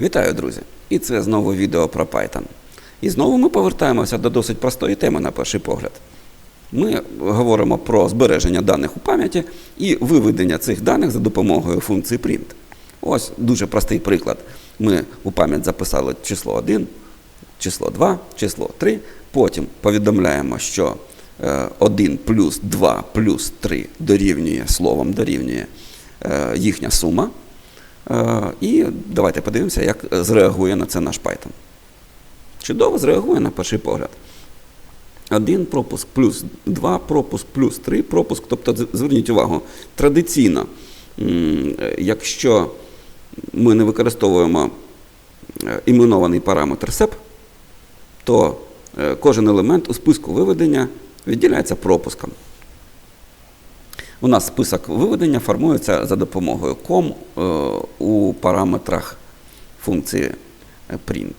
Вітаю, друзі! І це знову відео про Python. І знову ми повертаємося до досить простої теми на перший погляд. Ми говоримо про збереження даних у пам'яті і виведення цих даних за допомогою функції print. Ось дуже простий приклад. Ми у пам'ять записали число 1, число 2, число 3. Потім повідомляємо, що е, 1 плюс 2 плюс 3 дорівнює словом дорівнює е, їхня сума. Е, І давайте подивимося, як зреагує на це наш Python. Чудово зреагує на перший погляд. Один пропуск плюс два пропуск плюс три пропуск. Тобто, зверніть увагу, традиційно, якщо ми не використовуємо е, іменований параметр SEP, то е, кожен елемент у списку виведення відділяється пропуском. У нас список виведення формується за допомогою com е, у параметрах функції е, print.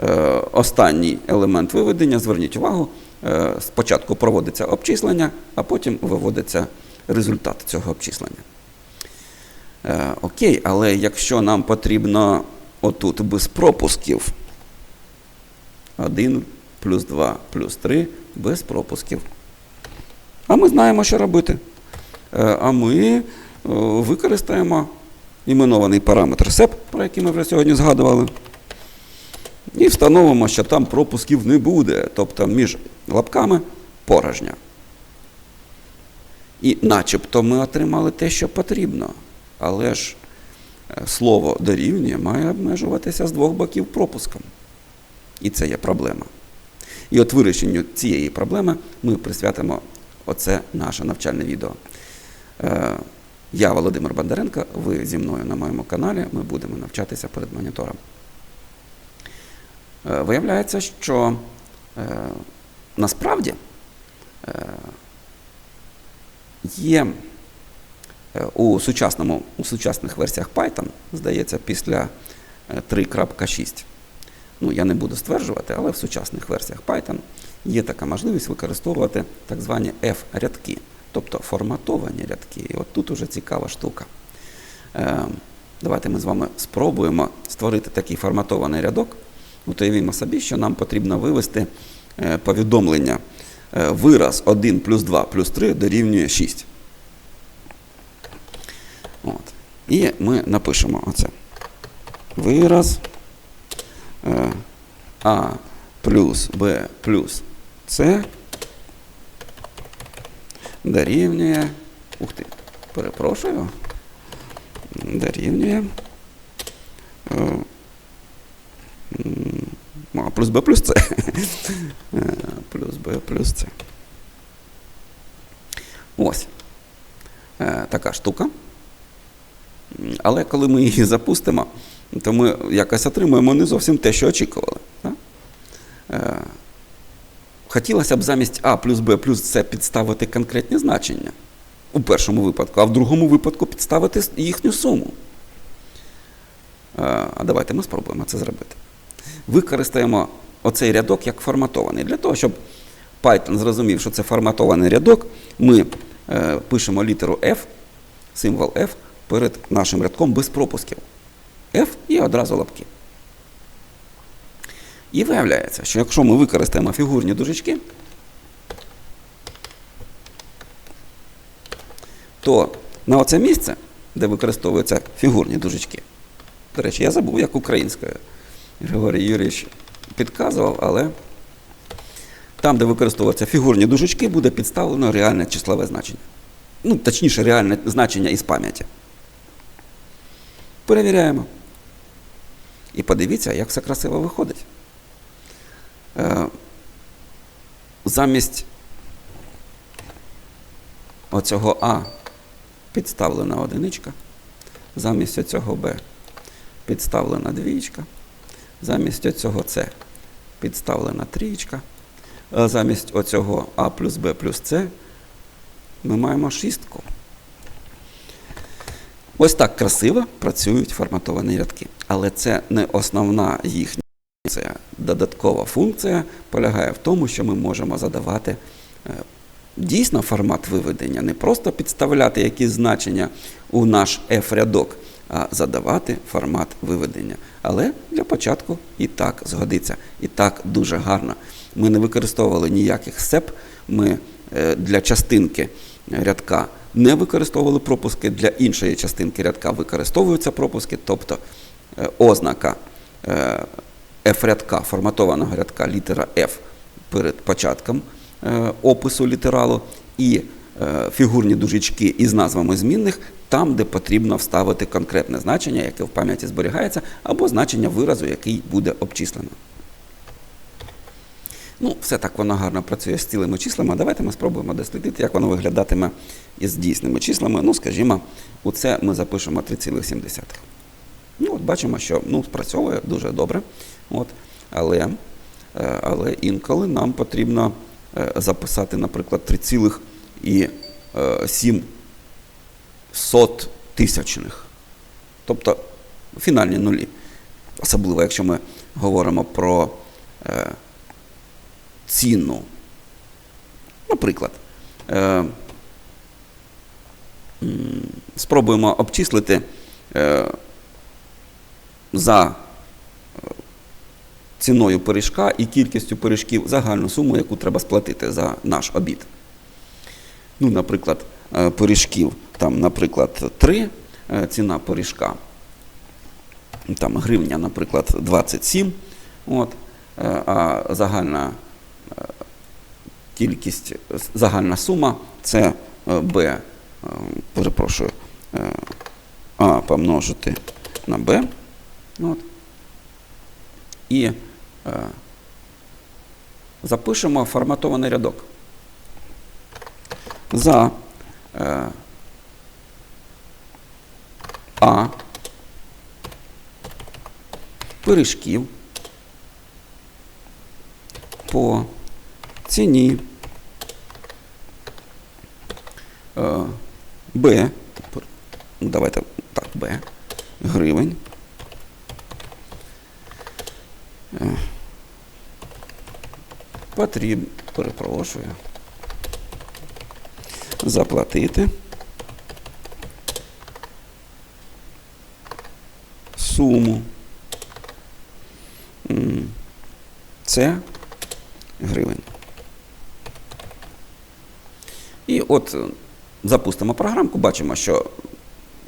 Е, Останній елемент виведення, зверніть увагу, спочатку проводиться обчислення, а потім виводиться результат цього обчислення. Окей, але якщо нам потрібно отут без пропусків 1 плюс 2 плюс 3 без пропусків. А ми знаємо, що робити. Е, А ми е, використаємо іменований параметр SEP, про який ми вже сьогодні згадували. І встановимо, що там пропусків не буде, тобто між лапками порожня. І начебто ми отримали те, що потрібно. Але ж е, слово дорівнює має обмежуватися з двох боків пропуском. І це є проблема. І от вирішенню цієї проблеми ми присвятимо оце наше навчальне відео. Е, Я Володимир Бондаренко, ви зі мною на моєму каналі, ми будемо навчатися перед монітором. Е, Виявляється, що е, насправді є у, сучасному, у сучасних версіях Python, здається, після е, 3.6. Ну, я не буду стверджувати, але в сучасних версіях Python є така можливість використовувати так звані F-рядки, тобто форматовані рядки. І от тут уже цікава штука. Е, давайте ми з вами спробуємо створити такий форматований рядок. Уявімо собі, що нам потрібно вивести е, повідомлення е, вираз 1 плюс 2 плюс 3 дорівнює 6. От. І ми напишемо оце. Вираз е, А плюс Б плюс С дорівнює. Ух ти, перепрошую. Дорівнює. е, А плюс Б плюс С. Е, Плюс Б плюс С. Ось. Е, Така штука. Але коли ми її запустимо, то ми якось отримуємо не зовсім те, що очікували. Хотілося б замість А плюс Б плюс С підставити конкретні значення у першому випадку, а в другому випадку підставити їхню суму. А давайте ми спробуємо це зробити. Використаємо оцей рядок як форматований. Для того, щоб Python зрозумів, що це форматований рядок, ми е, пишемо літеру F, символ F перед нашим рядком без пропусків. F і одразу лапки. І виявляється, що якщо ми використаємо фігурні дужечки, то на оце місце, де використовуються фігурні дужечки, до речі, я забув, як українською. Григорій Юрійович підказував, але там, де використовуються фігурні дужечки, буде підставлено реальне числове значення. Ну, точніше, реальне значення із пам'яті. Перевіряємо. І подивіться, як все красиво виходить. Е, замість оцього А підставлена одиничка, замість оцього Б підставлена двічка, замість оцього С підставлена трієчка, а замість оцього А плюс Б плюс С ми маємо шістку. Ось так красиво працюють форматовані рядки. Але це не основна їхня функція. Додаткова функція полягає в тому, що ми можемо задавати е, дійсно формат виведення, не просто підставляти якісь значення у наш F-рядок, а задавати формат виведення. Але для початку і так згодиться. І так дуже гарно. Ми не використовували ніяких сеп. Ми е, для частинки рядка не використовували пропуски, для іншої частинки рядка використовуються пропуски, тобто е, ознака F-рядка, форматованого рядка літера F перед початком е, опису літералу і е, фігурні дужечки із назвами змінних там, де потрібно вставити конкретне значення, яке в пам'яті зберігається, або значення виразу, який буде обчислено. Ну, все так воно гарно працює з цілими числами. Давайте ми спробуємо дослідити, як воно виглядатиме із дійсними числами. Ну, скажімо, у це ми запишемо 3,7. Ну, от бачимо, що ну, спрацьовує дуже добре. От, але, е, але інколи нам потрібно е, записати, наприклад, 3,7 сот тисячних. Тобто фінальні нулі. Особливо, якщо ми говоримо про е, ціну. Наприклад, е, спробуємо обчислити е, за е, ціною пиріжка і кількістю пиріжків загальну суму, яку треба сплатити за наш обід. Ну, наприклад, е, пиріжків, там, наприклад, 3 е, ціна пиріжка, там гривня, наприклад, 27. От, а загальна кількість, загальна сума це Б, перепрошую, А помножити на Б. От. І е, запишемо форматований рядок. За е, А пиріжків по ціні е, Б, ну, давайте так, Б, гривень. Потрібно, перепрошую, заплатити суму. Це гривень. І от е, запустимо програмку, бачимо, що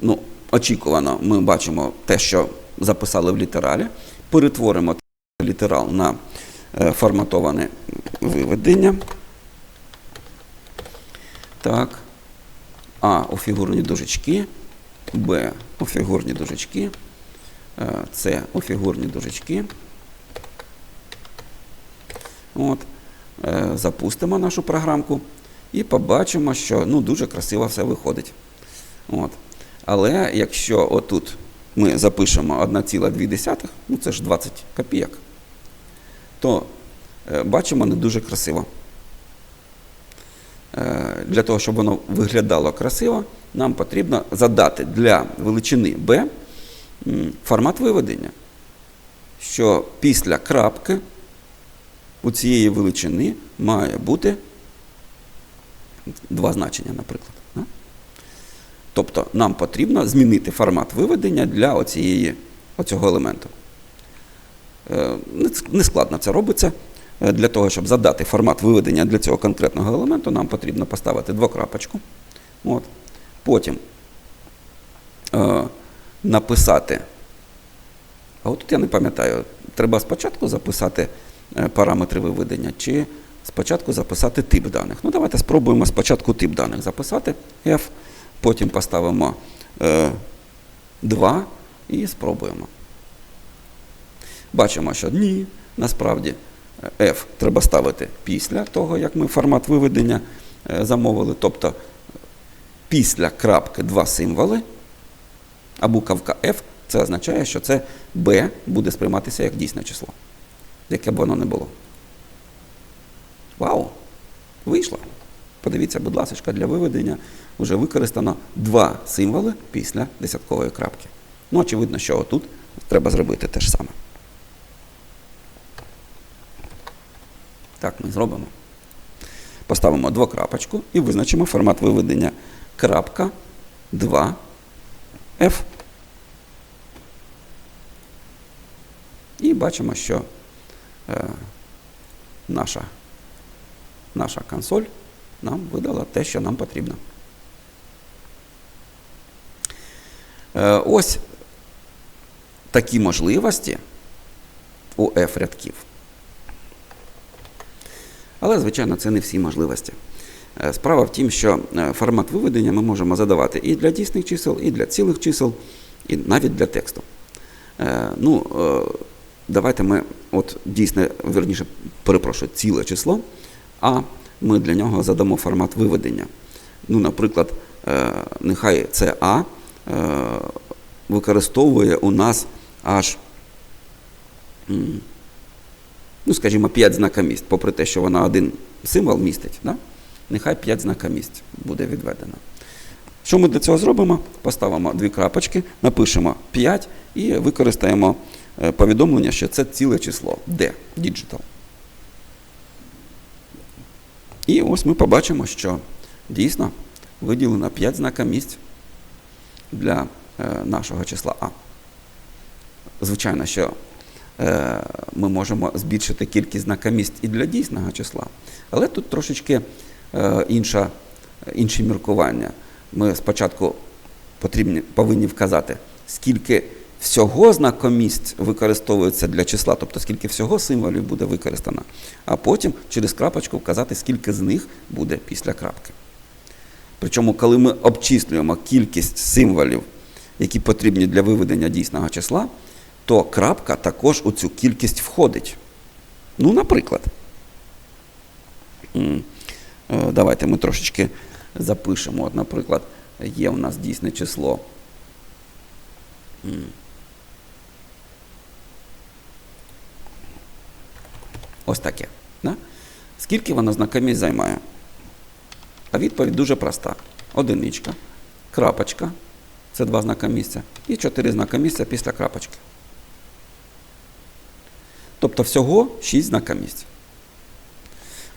ну, очікувано ми бачимо те, що записали в літералі, перетворимо літерал на форматоване виведення. Так. А у фігурні дужечки, Б у фігурні дужечки, е, С у фігурні дужечки. От. Е, Запустимо нашу програмку і побачимо, що ну, дуже красиво все виходить. От. Але якщо отут ми запишемо 1,2, ну це ж 20 копійок, то е, бачимо не дуже красиво. Е, Для того, щоб воно виглядало красиво, нам потрібно задати для величини b формат виведення, що після крапки у цієї величини має бути два значення, наприклад. Тобто нам потрібно змінити формат виведення для оцієї, оцього елементу. Е, не ц- Не складно це робиться. Е, Для того, щоб задати формат виведення для цього конкретного елементу, нам потрібно поставити двокрапочку. От. Потім е, написати. А от тут я не пам'ятаю, треба спочатку записати е, параметри виведення, чи спочатку записати тип даних. Ну, давайте спробуємо спочатку тип даних записати F, потім поставимо е, 2 і спробуємо. Бачимо, що ні, насправді е, F треба ставити після того, як ми формат виведення е, замовили. Тобто після крапки два символи, а буковка F це означає, що це B буде сприйматися як дійсне число, яке б воно не було. Вау! Вийшло. Подивіться, будь ласка, для виведення вже використано два символи після десяткової крапки. Ну, очевидно, що отут треба зробити те ж саме. Так ми зробимо. Поставимо двокрапочку і визначимо формат виведення крапка 2 F. І бачимо, що е, наша, наша консоль нам видала те, що нам потрібно. Е, Ось такі можливості у F-рядків. Але, звичайно, це не всі можливості. Е, Справа в тім, що е, формат виведення ми можемо задавати і для дійсних чисел, і для цілих чисел, і навіть для тексту. Е, Ну, давайте ми от дійсне, верніше, перепрошую, ціле число, а ми для нього задамо формат виведення. Ну, наприклад, нехай це А використовує у нас аж, ну, скажімо, 5 знакомість, попри те, що вона один символ містить, да? нехай 5 знакомість буде відведено. Що ми для цього зробимо? Поставимо дві крапочки, напишемо 5 і використаємо е, повідомлення, що це ціле число D, digital. І ось ми побачимо, що дійсно виділено 5 знакомість для е, нашого числа А. Звичайно, що ми можемо збільшити кількість знакомість і для дійсного числа, але тут трошечки е, інша, інші міркування. Ми спочатку потрібні, повинні вказати, скільки всього знакомість використовується для числа, тобто скільки всього символів буде використано, а потім через крапочку вказати, скільки з них буде після крапки. Причому, коли ми обчислюємо кількість символів, які потрібні для виведення дійсного числа, то крапка також у цю кількість входить. Ну, наприклад, е, давайте ми трошечки запишемо. От, наприклад, є у нас дійсне число. Ось таке. Да? Скільки воно знакомість займає? А відповідь дуже проста. Одиничка, крапочка, це два знака місця, і чотири знака місця після крапочки. Тобто всього 6 знака місць.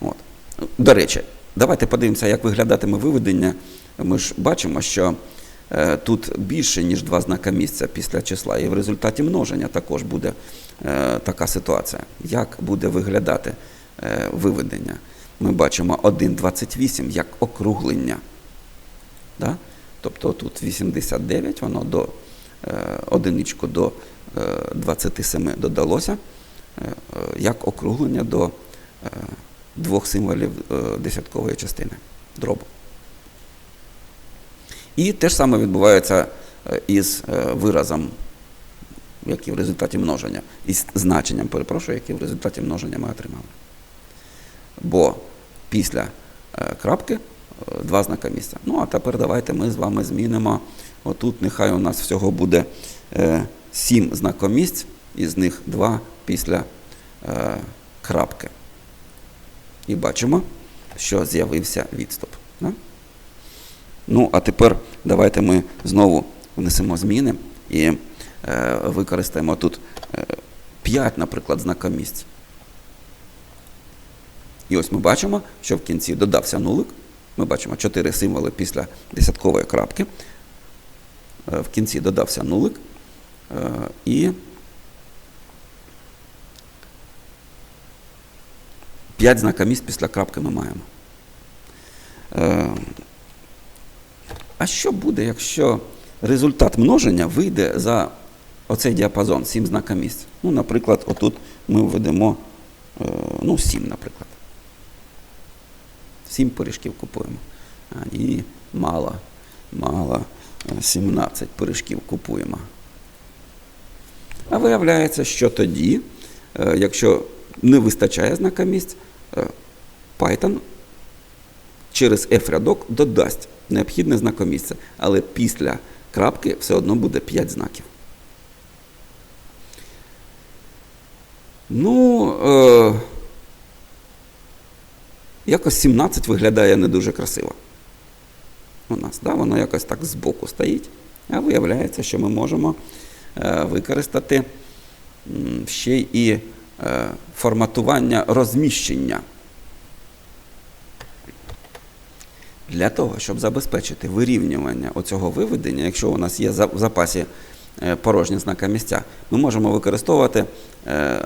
От. До речі, давайте подивимося, як виглядатиме виведення. Ми ж бачимо, що е, тут більше, ніж два знака місця після числа, і в результаті множення також буде е, така ситуація. Як буде виглядати е, виведення? Ми бачимо 1,28 як округлення. Да? Тобто тут 89, воно до е, одиничку до е, 27 додалося, як округлення до е, двох символів е, десяткової частини дробу. І те ж саме відбувається е, із е, виразом, який в результаті множення, із значенням, перепрошую, яке в результаті множення ми отримали. Бо після е, крапки е, два знака місця. Ну, а тепер давайте ми з вами змінимо. Отут нехай у нас всього буде е, сім знакомісць, із них два після е, крапки. І бачимо, що з'явився відступ. Да? Ну, а тепер давайте ми знову внесемо зміни і е, використаємо тут е, 5, наприклад, знакомісць. І ось ми бачимо, що в кінці додався нулик. Ми бачимо 4 символи після десяткової крапки. Е, В кінці додався нулик. Е, І 5 знакомісць після крапки ми маємо. Е, А що буде, якщо результат множення вийде за оцей діапазон 7 знакомісць? Ну, наприклад, отут ми введемо е, ну, 7, наприклад. 7 пиріжків купуємо. А, ні, мало, мало. Е, 17 пиріжків купуємо. А виявляється, що тоді, е, якщо не вистачає знака місць, е, Python через F-рядок додасть необхідне знакомісце, але після крапки все одно буде 5 знаків. Ну, е, якось 17 виглядає не дуже красиво. У нас, да, воно якось так збоку стоїть. А виявляється, що ми можемо е, використати ще і е, форматування розміщення. Для того, щоб забезпечити вирівнювання оцього виведення, якщо у нас є в запасі е, порожні знака місця, ми можемо використовувати е,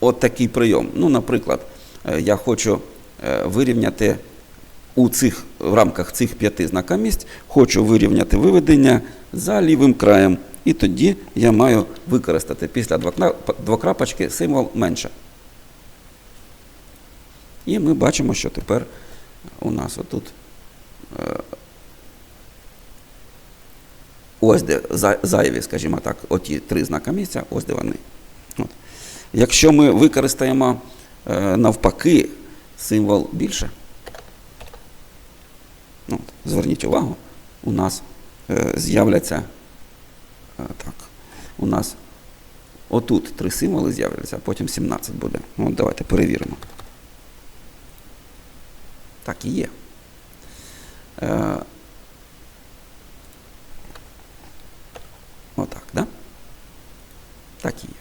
от такий прийом. Ну, наприклад, е, я хочу е, вирівняти у цих, в рамках цих п'яти знакомість, хочу вирівняти виведення за лівим краєм. І тоді я маю використати після двокрапочки символ менше. І ми бачимо, що тепер у нас отут е, ось де зайві, скажімо так, оті три знака місця, ось де вони. От. Якщо ми використаємо е, навпаки символ більше, от, зверніть увагу, у нас е, з'являться так, у нас отут три символи з'являться, а потім 17 буде. Ну, давайте перевіримо. Так і є. Е, Отак, да? Так і є.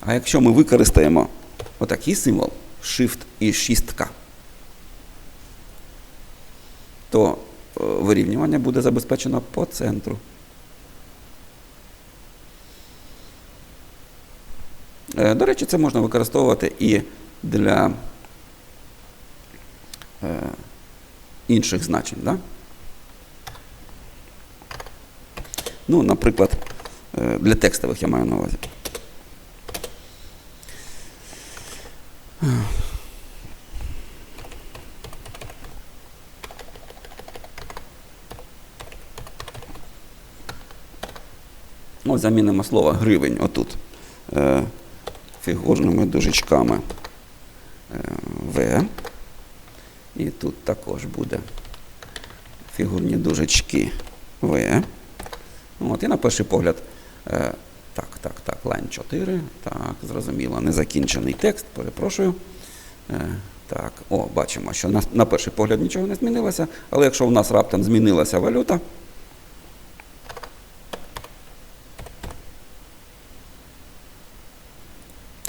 А якщо ми використаємо отакий символ Shift і шістка, то е, вирівнювання буде забезпечено по центру. До речі, це можна використовувати і для е, інших значень. Да? Ну, наприклад, е, для текстових я маю на увазі. Ось замінимо слово гривень отут е, фігурними дужечками е, В. І тут також буде фігурні дужечки В. От, і на перший погляд, е, так, так, так, лайн 4, так, зрозуміло, незакінчений текст, перепрошую. Е, так, о, бачимо, що на, на перший погляд нічого не змінилося, але якщо в нас раптом змінилася валюта,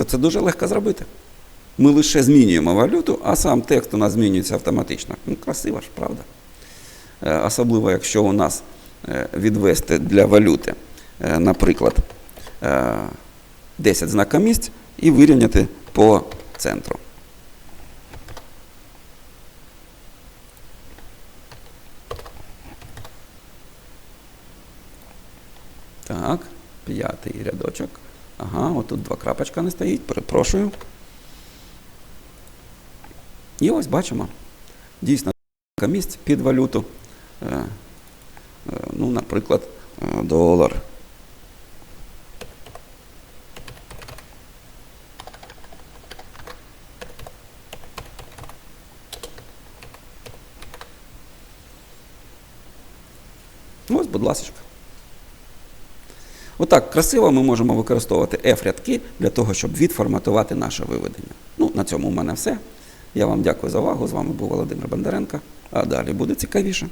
то це дуже легко зробити. Ми лише змінюємо валюту, а сам текст у нас змінюється автоматично. Ну, красиво ж, правда? Е, Особливо, якщо у нас е, відвести для валюти, е, наприклад, е, 10 знакомість і вирівняти по центру. Так, п'ятий рядочок. Ага, отут два крапочка не стоїть, перепрошую. І ось бачимо. Дійсно, місць під валюту. Е, е, ну, наприклад, е, долар. Ось, будь ласка. Отак красиво ми можемо використовувати F-рядки для того, щоб відформатувати наше виведення. Ну, на цьому у мене все. Я вам дякую за увагу. З вами був Володимир Бондаренко. А далі буде цікавіше.